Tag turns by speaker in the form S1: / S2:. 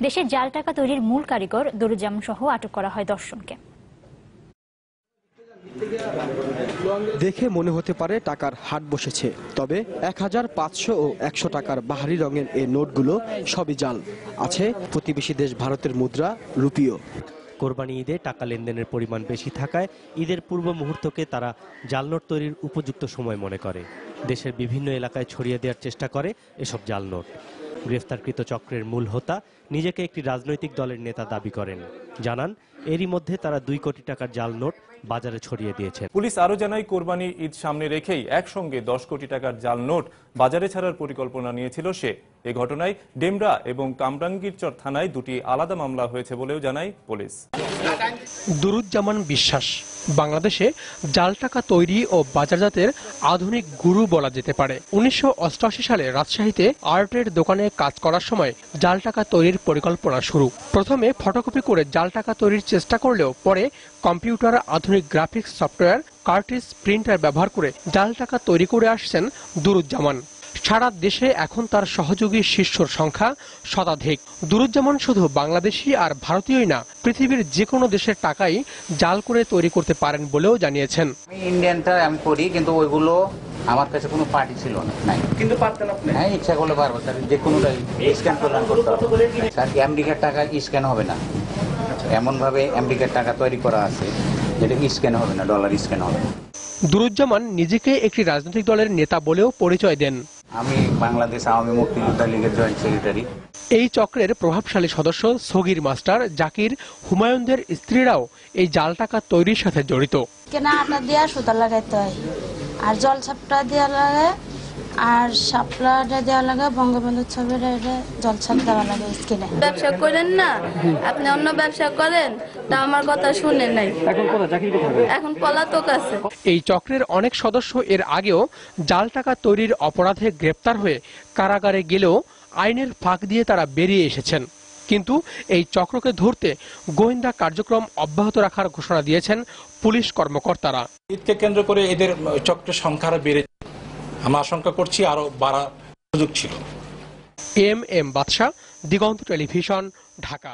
S1: দেশের জাল টাকা তৈরির মূল কারিগর দরুজ্জামান সহ আটক করা হয় দর্শনকে।
S2: দেখে মনে হতে পারে টাকার হাট বসেছে তবে এক হাজার পাঁচশো ও একশো টাকার বাহারি রঙের এই নোটগুলো সবই জাল। আছে প্রতিবেশী দেশ ভারতের মুদ্রা রুপিও।
S3: কোরবানি ঈদে টাকা লেনদেনের পরিমাণ বেশি থাকায় ঈদের পূর্ব মুহূর্তকে তারা জাল নোট তৈরির উপযুক্ত সময় মনে করে। দেশের বিভিন্ন এলাকায় ছড়িয়ে দেওয়ার চেষ্টা করে এসব জাল নোট। গ্রেফতারকৃত চক্রের মূল হোতা নিজেকে একটি রাজনৈতিক দলের নেতা দাবি করেন। জানান এরই মধ্যে তারা দুই কোটি টাকার জাল নোট বাজারে ছড়িয়ে দিয়েছে
S4: পুলিশ আরও জানায় কোরবানি ঈদ সামনে রেখেই একসঙ্গে দশ কোটি টাকার জাল নোট বাজারে ছাড়ার পরিকল্পনা নিয়েছিল সে। এ ঘটনায় ডেমরা এবং কামরাঙ্গীরচর থানায় দুটি আলাদা মামলা হয়েছে বলেও জানায় পুলিশ।
S5: দুরুজ্জামান বিশ্বাস বাংলাদেশে জাল টাকা তৈরি ও বাজারজাতের আধুনিক গুরু বলা যেতে পারে। উনিশশো অষ্টআশি সালে রাজশাহীতে আর্টের দোকানে কাজ করার সময় জাল টাকা তৈরির পরিকল্পনা শুরু। প্রথমে ফটোকপি করে জাল টাকা তৈরির চেষ্টা করলেও পরে কম্পিউটার, আধুনিক গ্রাফিক্স সফটওয়্যার, কার্টিস প্রিন্টার ব্যবহার করে জাল টাকা তৈরি করে আসছেন দুরুজ্জামান। সারা দেশে এখন তার সহযোগী শিষ্যর সংখ্যা শতাধিক। দুরুজ্জামান শুধু বাংলাদেশি আর ভারতীয়ই না পৃথিবীর যে কোনো দেশের টাকাই জাল করে তৈরি করতে পারেন বলেও জানিয়েছেন।
S6: আমি ইন্ডিয়ানটা আমি করি কিন্তু ওইগুলো আমার কাছে কোনো পার্টি ছিল না নাই। কিন্তু পারতেন আপনি? হ্যাঁ ইচ্ছা করলে পারব স্যার যে কোনোটাই স্ক্যান প্রদান করতে হবে। স্যার আমেরিকার টাকা স্ক্যান হবে না। এমন ভাবে আমেরিকার টাকা তৈরি করা আছে যেটা স্ক্যান হবে না ডলার স্ক্যান হবে না।
S5: দুরুজ্জামান নিজেকে একটি রাজনৈতিক দলের নেতা বলেও পরিচয় দেন।
S6: আমি বাংলাদেশ আওয়ামী মুক্তিযোদ্ধা লীগের জয়েন্ট সেক্রেটারি।
S5: এই চক্রের প্রভাবশালী সদস্য সগির মাস্টার জাকির হুমায়ুনদের স্ত্রীরাও এই জাল টাকা তৈরির সাথে জড়িত।
S7: কেনা আটা দিয়া সুতা লাগাইতে হয়। আর জল ছাপটা দেওয়া লাগে আর শাপলাটা দেওয়া লাগে বঙ্গবন্ধু ছবির এটা জল দেওয়া লাগে স্কিনে
S8: ব্যবসা করেন না? আপনি অন্য ব্যবসা করেন? তা আমার কথা শুনেন নাই। এখন পলাতক আছে।
S5: এই চক্রের অনেক সদস্য এর আগেও জাল টাকা তৈরির অপরাধে গ্রেপ্তার হয়ে কারাগারে গেলেও আইনের ফাঁক দিয়ে তারা বেরিয়ে এসেছেন। কিন্তু এই চক্রকে ধরতে গোয়েন্দা কার্যক্রম অব্যাহত রাখার ঘোষণা দিয়েছেন পুলিশ কর্মকর্তারা।
S9: ঈদকে কেন্দ্র করে এদের চক্রের সংখ্যা আরও বেড়ে আমরা আশঙ্কা করছি আরও বাড়ার সুযোগ ছিল।
S5: এম এম বাদশাহ দিগন্ত টেলিভিশন ঢাকা।